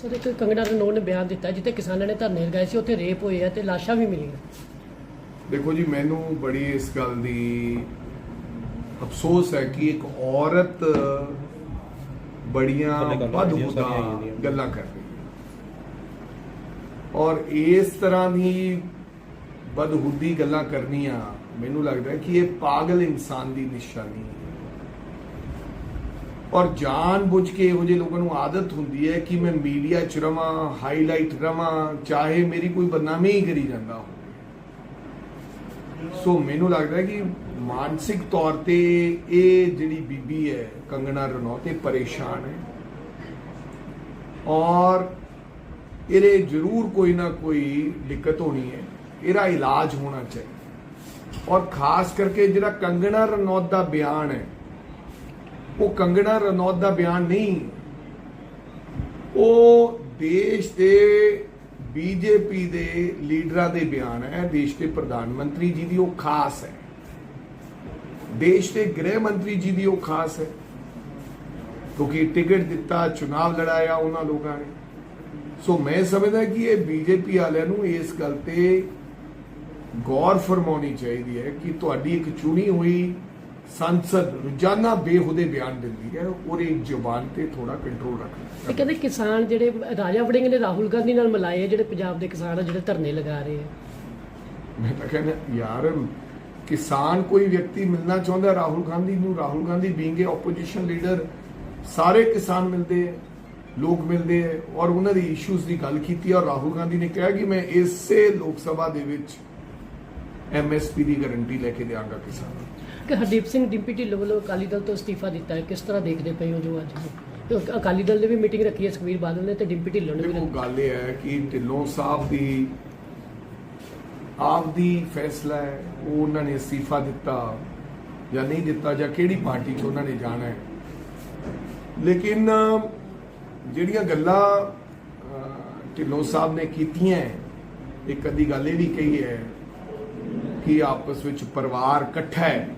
Sir ਇੱਕ ਕੰਗਣਾ ਰਣੌਤ ਨੇ ਬਿਆਨ ਦਿੱਤਾ ਜਿੱਥੇ ਕਿਸਾਨਾਂ ਨੇ ਧਰਨੇ ਲਗਾਏ ਸੀ ਉੱਥੇ ਰੇਪ ਹੋਏ ਆ ਤੇ ਲਾਸ਼ਾਂ ਵੀ ਮਿਲੀਆਂ। ਦੇਖੋ ਜੀ ਮੈਨੂੰ ਬੜੀ ਇਸ ਗੱਲ ਦੀ ਅਫਸੋਸ ਹੈ ਕਿ ਇੱਕ ਔਰਤ ਬੜੀਆਂ ਥੱਲੇ ਗੱਲਾਂ ਕਰ ਰਹੀ ਹੈ। ਔਰ ਇਸ ਤਰ੍ਹਾਂ ਦੀ ਬਦਹੂਦੀ ਗੱਲਾਂ ਕਰਨੀਆਂ ਮੈਨੂੰ ਲੱਗਦਾ ਹੈ ਕਿ ਇਹ ਪਾਗਲ ਇਨਸਾਨ ਦੀ ਨਿਸ਼ਾਨੀ ਹੈ। ਔਰ ਜਾਣ ਬੁੱਝ ਕੇ ਇਹੋ ਜਿਹੇ ਲੋਕਾਂ ਨੂੰ ਆਦਤ ਹੁੰਦੀ ਹੈ ਕਿ ਮੈਂ ਮੀਡੀਆ 'ਚ ਰਵਾਂ ਹਾਈਲਾਈਟ ਰਵਾਂ, ਚਾਹੇ ਮੇਰੀ ਕੋਈ ਬਦਨਾਮੀ ਹੀ ਕਰੀ ਜਾਂਦਾ ਹੋਵੇ। ਸੋ ਮੈਨੂੰ ਲੱਗਦਾ ਕਿ ਮਾਨਸਿਕ ਤੌਰ ਤੇ ਇਹ ਜਿਹੜੀ ਬੀਬੀ ਹੈ, ਕੰਗਣਾ ਰਣੌਤ, ਇਹ ਪਰੇਸ਼ਾਨ ਹੈ। ਔਰ ਇਹਦੇ ਜ਼ਰੂਰ ਕੋਈ ਨਾ ਕੋਈ ਦਿੱਕਤ ਹੋਣੀ ਹੈ। ਇਹਦਾ ਇਲਾਜ ਹੋਣਾ ਚਾਹੀਦਾ। ਔਰ ਖਾਸ ਕਰਕੇ ਜਿਹੜਾ ਕੰਗਣਾ ਰਣੌਤ ਦਾ ਬਿਆਨ ਹੈ ਉਹ ਕੰਗਣਾ ਰਣੌਤ ਦਾ ਬਿਆਨ ਨਹੀਂ। ਉਹ ਦੇਸ਼ ਦੇ ਬੀਜੇਪੀ ਦੇ ਲੀਡਰਾਂ ਦੇ ਬਿਆਨ ਹੈ, ਦੇਸ਼ ਦੇ ਪ੍ਰਧਾਨ ਮੰਤਰੀ ਜੀ ਦੀ ਉਹ ਖਾਸ ਹੈ। ਦੇਸ਼ ਦੇ ਗ੍ਰਹਿ ਮੰਤਰੀ ਜੀ ਦੀ ਉਹ ਖਾਸ ਹੈ। ਕਿਉਂਕਿ ਟਿਕਟ ਦਿੱਤਾ, ਚੁਣਾਵ ਲੜਾਇਆ ਉਹਨਾਂ ਲੋਕਾਂ ਨੇ। ਸੋ ਮੈਂ ਸਮਝਦਾ ਕਿ ਇਹ ਬੀਜੇਪੀ ਵਾਲਿਆਂ ਨੂੰ ਇਸ ਗੱਲ ਤੇ ਗੌਰ ਫਰਮਾਉਣੀ ਚਾਹੀਦੀ ਹੈ ਕਿ ਤੁਹਾਡੀ ਇੱਕ ਚੁਣੀ ਹੋਈ ਸੰਸਦ ਰੋਜ਼ਾਨਾ ਬੇਹੂਦੇ ਬਿਆਨ ਦਿੰਦੀ ਹੈ ਉਹਦੀ ਜ਼ੁਬਾਨ ਤੇ ਥੋੜਾ ਕੰਟਰੋਲ ਰੱਖਣਾ। ਤੇ ਕਹਿੰਦੇ ਕਿਸਾਨ ਜਿਹੜੇ ਰਾਜਾ ਵੜਿੰਗ ਨੇ ਰਾਹੁਲ ਗਾਂਧੀ ਨਾਲ ਮਿਲਾਏ ਆ ਜਿਹੜੇ ਪੰਜਾਬ ਦੇ ਕਿਸਾਨ ਆ ਜਿਹੜੇ ਧਰਨੇ ਲਗਾ ਰਹੇ ਆ। ਮੈਂ ਤਾਂ ਕਹਿੰਦਾ ਯਾਰ ਕਿਸਾਨ ਕੋਈ ਵਿਅਕਤੀ ਮਿਲਣਾ ਚਾਹੁੰਦਾ ਰਾਹੁਲ ਗਾਂਧੀ ਨੂੰ Rahul Gandhi being opposition leader ਸਾਰੇ ਕਿਸਾਨ ਮਿਲਦੇ ਹੈ ਲੋਕ ਮਿਲਦੇ ਹੈ ਔਰ ਉਹਨਾਂ ਦੀ ਇਸ਼ੂਜ਼ ਦੀ ਗੱਲ ਕੀਤੀ ਔਰ ਰਾਹੁਲ ਗਾਂਧੀ ਨੇ ਕਿਹਾ ਕਿ ਮੈਂ ਇਸੇ ਲੋਕ ਸਭਾ ਦੇ ਵਿੱਚ ਐਮਐਸਪੀ ਦੀ ਗਾਰੰਟੀ ਲੈ ਕੇ ਦਿਆਂਗਾ ਕਿਸਾਨਾਂ ਨੂੰ। ਕਿ ਹਰਦੀਪ ਸਿੰਘ ਡਿੰਪੀ ਢਿੱਲੋਂ ਵੱਲੋਂ ਅਕਾਲੀ ਦਲ ਤੋਂ ਅਸਤੀਫਾ ਦਿੱਤਾ ਹੈ। ਕਿਸ ਤਰ੍ਹਾਂ ਦੇਖਦੇ ਪਏ ਹੋ ਜੋ ਅੱਜ ਕਿਉਂਕਿ ਅਕਾਲੀ ਦਲ ਨੇ ਵੀ ਮੀਟਿੰਗ ਰੱਖੀ ਹੈ ਸੁਖਬੀਰ ਬਾਦਲ ਨੇ ਤੇ ਡਿੰਪੀ ਢਿੱਲੋਂ ਨੇ ਵੀ ਦੇਖੋ ਗੱਲ ਇਹ ਹੈ ਕਿ ਢਿੱਲੋਂ ਸਾਹਿਬ ਦੀ ਆਪ ਦੀ ਫੈਸਲਾ ਹੈ ਉਹ ਉਹਨਾਂ ਨੇ ਅਸਤੀਫਾ ਦਿੱਤਾ ਜਾਂ ਨਹੀਂ ਦਿੱਤਾ ਜਾਂ ਕਿਹੜੀ ਪਾਰਟੀ 'ਚ ਉਹਨਾਂ ਨੇ ਜਾਣਾ ਹੈ। ਲੇਕਿਨ ਜਿਹੜੀਆਂ ਗੱਲਾਂ ਢਿੱਲੋਂ ਸਾਹਿਬ ਨੇ ਕੀਤੀਆਂ ਇੱਕ ਅੱਧੀ ਗੱਲ ਇਹ ਵੀ ਕਹੀ ਹੈ ਕਿ ਆਪਸ ਵਿੱਚ ਪਰਿਵਾਰ ਇਕੱਠਾ ਹੈ।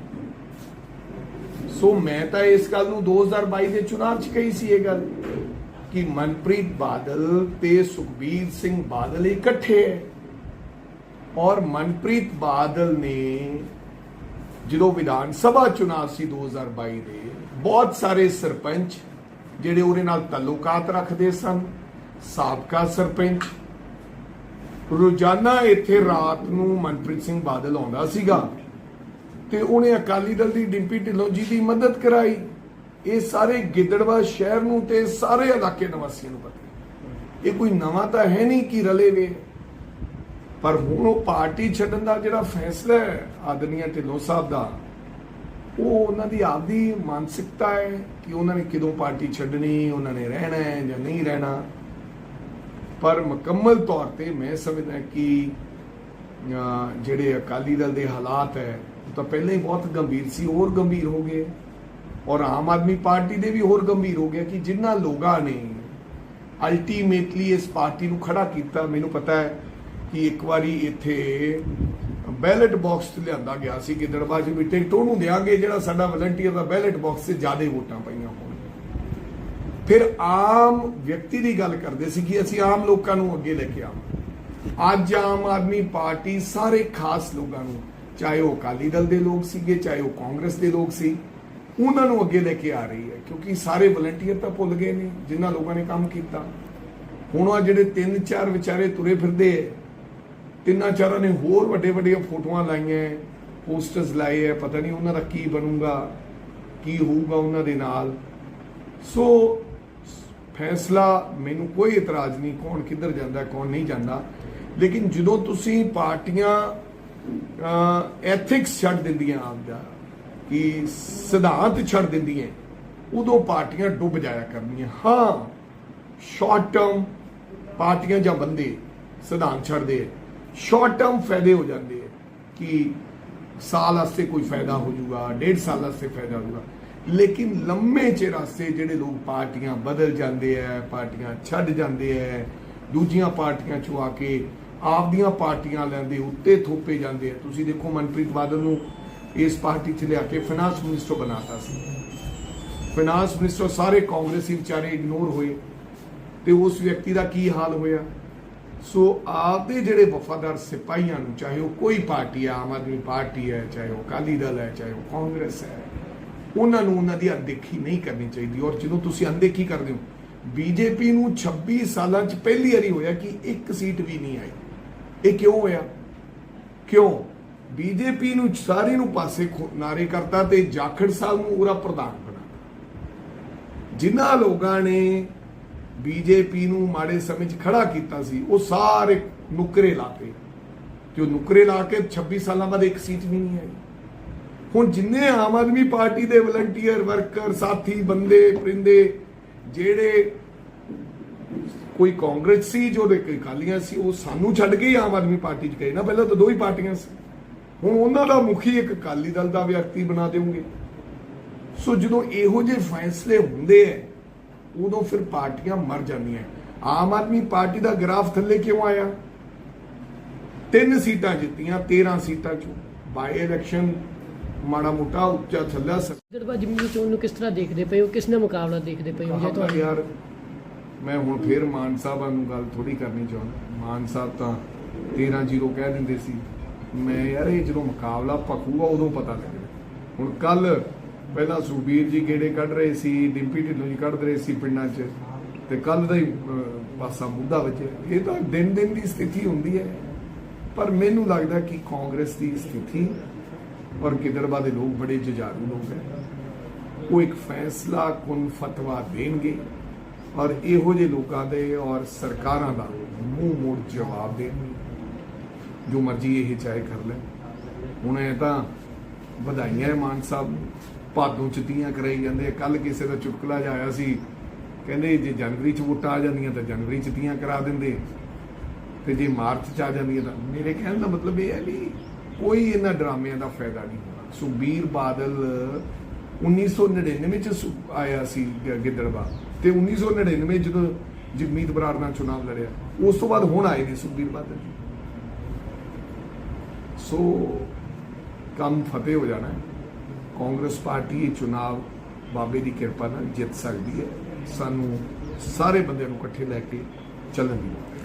ਸੋ ਮੈਂ ਤਾਂ ਇਸ ਗੱਲ ਨੂੰ 2022 ਦੇ ਚੁਣਾਵ 'ਚ ਕਹੀ ਸੀ ਇਹ ਗੱਲ, ਕਿ ਮਨਪ੍ਰੀਤ ਬਾਦਲ ਤੇ ਸੁਖਬੀਰ ਸਿੰਘ ਬਾਦਲ ਇਕੱਠੇ ਹੈ। ਔਰ ਮਨਪ੍ਰੀਤ ਬਾਦਲ ਨੇ ਜਦੋਂ ਵਿਧਾਨ ਸਭਾ ਚੁਣਾਵ ਸੀ 2022 ਦੇ, ਬਹੁਤ ਸਾਰੇ ਸਰਪੰਚ ਜਿਹੜੇ ਉਹਦੇ ਨਾਲ ਤਾਲੁਕਾਤ ਰੱਖਦੇ ਸਨ, ਸਾਬਕਾ ਸਰਪੰਚ। ਰੋਜ਼ਾਨਾ ਇੱਥੇ ਰਾਤ ਨੂੰ ਮਨਪ੍ਰੀਤ ਸਿੰਘ ਬਾਦਲ ਆਉਂਦਾ ਸੀਗਾ। ਤੇ ਉਹਨੇ ਅਕਾਲੀ ਦਲ ਦੀ ਡਿੰਪੀ ਢਿੱਲੋਂ ਜੀ ਦੀ ਮਦਦ ਕਰਾਈ। ਇਹ ਸਾਰੇ ਗਿੱਦੜਵਾ ਸ਼ਹਿਰ ਨੂੰ ਤੇ ਸਾਰੇ ਇਲਾਕੇ ਨਿਵਾਸੀਆਂ ਨੂੰ ਪਤਾ ਇਹ ਕੋਈ ਨਵਾਂ ਤਾਂ ਹੈ ਨਹੀਂ ਕਿ ਰਲੇ ਵੇ ਪਰ ਹੁਣ ਉਹ ਪਾਰਟੀ ਛੱਡਣ ਦਾ ਜਿਹੜਾ ਫੈਸਲਾ ਹੈ ਆਦਨੀਆ ਢਿੱਲੋਂ ਸਾਹਿਬ ਦਾ, ਉਹ ਉਹਨਾਂ ਦੀ ਆਪਦੀ ਮਾਨਸਿਕਤਾ ਹੈ ਕਿ ਉਹਨਾਂ ਨੇ ਕਿਦੋਂ ਪਾਰਟੀ ਛੱਡਣੀ, ਉਹਨਾਂ ਨੇ ਰਹਿਣਾ ਹੈ ਜਾਂ ਨਹੀਂ ਰਹਿਣਾ। ਪਰ ਮੁਕੰਮਲ ਤੌਰ ਤੇ ਮੈਂ ਸਮਝਦਾ ਕਿ ਜਿਹੜੇ ਅਕਾਲੀ ਦਲ ਦੇ ਹਾਲਾਤ ਹੈ ਤਾਂ ਪਹਿਲਾਂ ਹੀ ਬਹੁਤ ਗੰਭੀਰ ਸੀ, ਹੋਰ ਗੰਭੀਰ ਹੋ ਗਏ। ਔਰ ਆਮ ਆਦਮੀ ਪਾਰਟੀ ਦੇ ਵੀ ਹੋਰ ਗੰਭੀਰ ਹੋ ਗਿਆ ਕਿ ਜਿਨ੍ਹਾਂ ਲੋਕਾਂ ਨੇ ਅਲਟੀਮੇਟਲੀ ਇਸ ਪਾਰਟੀ ਨੂੰ ਖੜਾ ਕੀਤਾ। ਮੈਨੂੰ ਪਤਾ ਹੈ ਕਿ ਇੱਕ ਵਾਰੀ ਇੱਥੇ ਬੈਲਟ ਬਾਕਸ ਤੇ ਲਿਆਂਦਾ ਗਿਆ ਸੀ ਕਿ ਦੜਬਾਜ਼ ਜੀ ਵੀ ਟਿਕਟ ਉਹਨੂੰ ਦਿਆਂਗੇ ਜਿਹੜਾ ਸਾਡਾ ਵਲੰਟੀਅਰ ਦਾ ਬੈਲਟ ਬਾਕਸ 'ਚ ਜ਼ਿਆਦਾ ਵੋਟਾਂ ਪਈਆਂ ਹੋਣ। ਫਿਰ ਆਮ ਵਿਅਕਤੀ ਦੀ ਗੱਲ ਕਰਦੇ ਸੀ ਕਿ ਅਸੀਂ ਆਮ ਲੋਕਾਂ ਨੂੰ ਅੱਗੇ ਲੈ ਕੇ ਆਵਾਂ। ਅੱਜ ਆਮ ਆਦਮੀ ਪਾਰਟੀ ਸਾਰੇ ਖਾਸ ਲੋਕਾਂ ਨੂੰ ਚਾਹੇ ਉਹ ਅਕਾਲੀ ਦਲ ਦੇ ਲੋਕ ਸੀਗੇ, ਚਾਹੇ ਉਹ ਕਾਂਗਰਸ ਦੇ ਲੋਕ ਸੀ, ਉਹਨਾਂ ਨੂੰ ਅੱਗੇ ਲੈ ਕੇ ਆ ਰਹੀ ਹੈ, ਕਿਉਂਕਿ ਸਾਰੇ ਵਲੰਟੀਅਰ ਤਾਂ ਭੁੱਲ ਗਏ ਨੇ, ਜਿਨ੍ਹਾਂ ਲੋਕਾਂ ਨੇ ਕੰਮ ਕੀਤਾ। ਹੁਣ ਆ ਜਿਹੜੇ ਤਿੰਨ ਚਾਰ ਵਿਚਾਰੇ ਤੁਰੇ ਫਿਰਦੇ ਐ, ਤਿੰਨਾਂ ਚਾਰਾਂ ਨੇ ਹੋਰ ਵੱਡੇ ਵੱਡੀਆਂ ਫੋਟੋਆਂ ਲਾਈਆਂ ਪੋਸਟਰਸ ਲਾਏ ਐ, ਪਤਾ ਨਹੀਂ ਉਹਨਾਂ ਦਾ ਕੀ ਬਣੂਗਾ, ਕੀ ਹੋਊਗਾ ਉਹਨਾਂ ਦੇ ਨਾਲ। ਸੋ ਫੈਸਲਾ, ਮੈਨੂੰ ਕੋਈ ਇਤਰਾਜ਼ ਨਹੀਂ, ਕੌਣ ਕਿੱਧਰ ਜਾਂਦਾ, ਕੌਣ ਨਹੀਂ ਜਾਂਦਾ। ਲੇਕਿਨ ਜਦੋਂ ਤੁਸੀਂ ਪਾਰਟੀਆਂ ਐਥਿਕਸ ਛੱਡ ਦਿੰਦੀਆਂ ਆਪਦਾ, ਕਿ ਸਿਧਾਂਤ ਛੱਡ ਦਿੰਦੀਆਂ, ਉਦੋਂ ਪਾਰਟੀਆਂ ਡੁੱਬ ਜਾਇਆ ਕਰਨੀਆਂ। ਹਾਂ ਸ਼ਾਰਟ ਟਰਮ ਪਾਰਟੀਆਂ ਜਾਂ ਬੰਦੇ ਸਿਧਾਂਤ ਛੱਡਦੇ ਸ਼ਾਰਟ ਟਰਮ ਫਾਇਦੇ ਹੋ ਜਾਂਦੇ ਆ ਕਿ ਸਾਲ ਵਾਸਤੇ ਕੋਈ ਫਾਇਦਾ ਹੋ ਜਾਊਗਾ, ਡੇਢ ਸਾਲ ਵਾਸਤੇ ਫਾਇਦਾ ਹੋਊਗਾ ਲੇਕਿਨ ਲੰਮੇ ਚਿਰ ਵਾਸਤੇ ਜਿਹੜੇ ਲੋਕ ਪਾਰਟੀਆਂ ਬਦਲ ਜਾਂਦੇ ਆ, ਪਾਰਟੀਆਂ ਛੱਡ ਜਾਂਦੇ ਆ, ਦੂਜੀਆਂ ਪਾਰਟੀਆਂ ਚੋਂ ਆ ਕੇ ਆਪਦੀਆਂ ਪਾਰਟੀਆਂ ਲੈਂਦੇ, ਉੱਤੇ ਥੋਪੇ ਜਾਂਦੇ ਆ। ਤੁਸੀਂ ਦੇਖੋ ਮਨਪ੍ਰੀਤ ਬਾਦਲ ਨੂੰ ਇਸ ਪਾਰਟੀ 'ਚ ਲਿਆ ਕੇ ਫਾਈਨਾਂਸ ਮਿਨਿਸਟਰ ਬਣਾਤਾ ਸੀ। ਫਾਈਨਾਂਸ ਮਿਨਿਸਟਰ ਸਾਰੇ ਕਾਂਗਰਸੀ ਵਿਚਾਰੇ ਇਗਨੋਰ ਹੋਏ ਤੇ ਉਸ ਵਿਅਕਤੀ ਦਾ ਕੀ ਹਾਲ ਹੋਇਆ? ਸੋ ਆਪਦੇ ਜਿਹੜੇ ਵਫਾਦਾਰ ਸਿਪਾਹੀਆਂ ਨੂੰ, ਚਾਹੇ ਉਹ ਕੋਈ ਪਾਰਟੀ ਹੈ ਆਮ ਆਦਮੀ ਪਾਰਟੀ ਹੈ, ਚਾਹੇ ਉਹ ਅਕਾਲੀ ਦਲ ਹੈ, ਚਾਹੇ ਉਹ ਕਾਂਗਰਸ ਹੈ, ਉਹਨਾਂ ਨੂੰ ਉਹਨਾਂ ਦੀ ਅਣਦੇਖੀ ਨਹੀਂ ਕਰਨੀ ਚਾਹੀਦੀ। ਔਰ ਜਦੋਂ ਤੁਸੀਂ ਅਣਦੇਖੀ ਕਰਦੇ ਹੋ, ਬੀਜੇਪੀ ਨੂੰ 26 ਸਾਲਾਂ 'ਚ ਪਹਿਲੀ ਵਾਰੀ ਹੋਇਆ ਕਿ ਇੱਕ ਸੀਟ ਵੀ ਨਹੀਂ ਆਈ। ਇਹ ਕਿਉਂ ਹੋਇਆ? ਕਿਉਂ? ਬੀਜੇਪੀ ਨੂੰ ਸਾਰੀ ਨੂੰ ਪਾਸੇ ਨਾਰੇ ਕਰਤਾ ਤੇ ਜਾਖੜ ਸਾਹਿਬ ਨੂੰ ਉਹਦਾ ਪ੍ਰਧਾਨ ਬਣਾ ਜਿਨ੍ਹਾਂ ਲੋਕਾਂ ਨੇ ਬੀਜੇਪੀ ਨੂੰ ਮਾੜੇ ਸਮੇਂ 'ਚ ਖੜਾ ਕੀਤਾ ਸੀ, ਉਹ ਸਾਰੇ ਨੁਕਰੇ ਲਾਤੇ ਤੇ ਉਹ ਨੁਕਰੇ ਲਾ ਕੇ 26 ਸਾਲਾਂ ਬਾਅਦ ਇੱਕ ਸੀਟ ਵੀ ਨਹੀਂ ਆਈ। ਹੁਣ ਜਿੰਨੇ ਆਮ ਆਦਮੀ ਪਾਰਟੀ ਦੇ ਵਲੰਟੀਅਰ ਵਰਕਰ, ਸਾਥੀ, ਬੰਦੇ, ਪਰਿੰਦੇ, ਜਿਹੜੇ ਕੋਈ ਕਾਂਗਰਸ ਸੀ ਜੋ ਦੇ ਕੋਈ ਅਕਾਲੀਆਂ ਸੀ ਉਹ ਸਾਨੂੰ ਛੱਡ ਕੇ ਆਮ ਆਦਮੀ ਪਾਰਟੀ 'ਚ ਗਏ ਨਾ ਪਹਿਲਾਂ ਤਾਂ ਦੋ ਹੀ ਪਾਰਟੀਆਂ ਸੀ। ਹੁਣ ਉਹਨਾਂ ਦਾ ਮੁਖੀ ਇੱਕ ਅਕਾਲੀ ਦਲ ਦਾ ਵਿਅਕਤੀ ਬਣਾ ਦੇਵੋਗੇ। ਸੋ ਜਦੋਂ ਇਹੋ ਜਿਹੇ ਫੈਸਲੇ ਹੁੰਦੇ ਐ ਉਦੋਂ ਫਿਰ ਪਾਰਟੀਆਂ ਮਰ ਜਾਂਦੀਆਂ ਆਮ ਆਦਮੀ ਪਾਰਟੀ ਦਾ ਗ੍ਰਾਫ ਥੱਲੇ ਕਿਉਂ ਆਇਆ? ਤਿੰਨ ਸੀਟਾਂ ਜਿੱਤੀਆਂ 13 ਸੀਟਾਂ ਚੋਂ। ਬਾਈ ਇਲੈਕਸ਼ਨ ਮਾੜਾ ਮੋਟਾ ਉੱਚਾ ਥੱਲਾ ਗਿੱਦੜਬਾਹਾ ਜ਼ਿਮਨੀ ਚੋਣ ਨੂੰ ਕਿਸ ਤਰ੍ਹਾਂ ਦੇਖਦੇ ਪਏ ਹੋ? ਕਿਸ ਨਾਲ ਮੁਕਾਬਲਾ ਦੇਖਦੇ ਪਏ ਹੋ? ਜੇ ਤੁਹਾਨੂੰ ਯਾਰ ਮੈਂ ਹੁਣ ਫੇਰ ਮਾਨ ਸਾਹਿਬਾਂ ਨੂੰ ਗੱਲ ਥੋੜੀ ਕਰਨੀ ਚਾਹੁੰਦਾ। ਮਾਨ ਸਾਹਿਬ ਤਾਂ 13-0 ਕਹਿ ਦਿੰਦੇ ਸੀ। ਮੈਂ ਯਾਰ ਇਹ ਜਦੋਂ ਮੁਕਾਬਲਾ ਪੱਕੂਗਾ ਉਦੋਂ ਪਤਾ ਲੱਗਿਆ ਹੁਣ ਕੱਲ ਪਹਿਲਾਂ ਸੁਖਬੀਰ ਜੀ ਗੇੜੇ ਕੱਢ ਰਹੇ ਸੀ, ਡਿੰਪੀ ਢਿੱਲੋਂ ਜੀ ਕੱਢ ਰਹੇ ਸੀ ਪਿੰਡਾਂ 'ਚ। ਤੇ ਕੱਲ ਦਾ ਹੀ ਪਾਸਾ ਮੁੱਦਾ ਵਿੱਚ ਇਹ ਤਾਂ ਦਿਨ ਦਿਨ ਦੀ ਸਥਿਤੀ ਹੁੰਦੀ ਹੈ। ਪਰ ਮੈਨੂੰ ਲੱਗਦਾ ਕਿ ਕਾਂਗਰਸ ਦੀ ਸਥਿਤੀ ਔਰ ਗਿੱਦੜਬਾਹ ਦੇ ਲੋਕ ਬੜੇ ਜੁਝਾਰੂ ਲੋਕ ਹੈ। ਉਹ ਇੱਕ ਫੈਸਲਾ ਕੁਨ ਫਤਵਾ ਦੇਣਗੇ। ਔਰ ਇਹੋ ਜਿਹੇ ਲੋਕਾਂ ਦੇ ਔਰ ਸਰਕਾਰਾਂ ਦਾ ਮੂੰਹ ਮੋੜ ਜਵਾਬ ਦੇਣਗੇ ਜੋ ਮਰਜ਼ੀ ਇਹ ਚਾਹੇ ਕਰ ਲੈ। ਹੁਣ ਇਹ ਤਾਂ ਵਧਾਈਆਂ ਹੈ ਮਾਨ ਸਾਹਿਬ ਭਾਦੋਂ ਚ ਤੀਆਂ ਕਰਾਈ ਜਾਂਦੇ ਕੱਲ ਕਿਸੇ ਦਾ ਚੁਟਕਲਾ ਜਿਹਾ ਆਇਆ ਸੀ। ਕਹਿੰਦੇ ਜੇ ਜਨਵਰੀ ਚ ਵੋਟਾਂ ਆ ਜਾਂਦੀਆਂ ਤਾਂ ਜਨਵਰੀ ਚ ਤੀਆਂ ਕਰਾ ਦਿੰਦੇ। ਤੇ ਜੇ ਮਾਰਚ ਚ ਆ ਜਾਂਦੀਆਂ ਤਾਂ ਮੇਰੇ ਕਹਿਣ ਦਾ ਮਤਲਬ ਇਹ ਹੈ ਵੀ ਕੋਈ ਇਹਨਾਂ ਡਰਾਮਿਆਂ ਦਾ ਫਾਇਦਾ ਨਹੀਂ ਹੋਣਾ ਸੁਬੀਰ ਬਾਦਲ 1999 ਚ ਸੁ- ਆਇਆ ਸੀ ਗਿੱਦੜਵਾ ਤੇ 1999 ਜਦੋਂ ਜਗਮੀਤ ਬਰਾੜ ਨਾਲ ਚੁਣਾਵ ਲੜਿਆ, ਉਸ ਤੋਂ ਬਾਅਦ ਹੁਣ ਆਏ ਨੇ ਸੁਬੀਰ ਬਾਦਲ ਜੀ। ਸੋ ਕੰਮ ਫਤਿਹ ਹੋ ਜਾਣਾ ਕਾਂਗਰਸ ਪਾਰਟੀ ਇਹ ਚੁਣਾਵ ਬਾਬੇ ਦੀ ਕਿਰਪਾ ਨਾਲ ਜਿੱਤ ਸਕਦੀ ਹੈ। ਸਾਨੂੰ ਸਾਰੇ ਬੰਦਿਆਂ ਨੂੰ ਇਕੱਠੇ ਲੈ ਕੇ ਚੱਲਣ ਦੀ ਲੋੜ ਹੈ।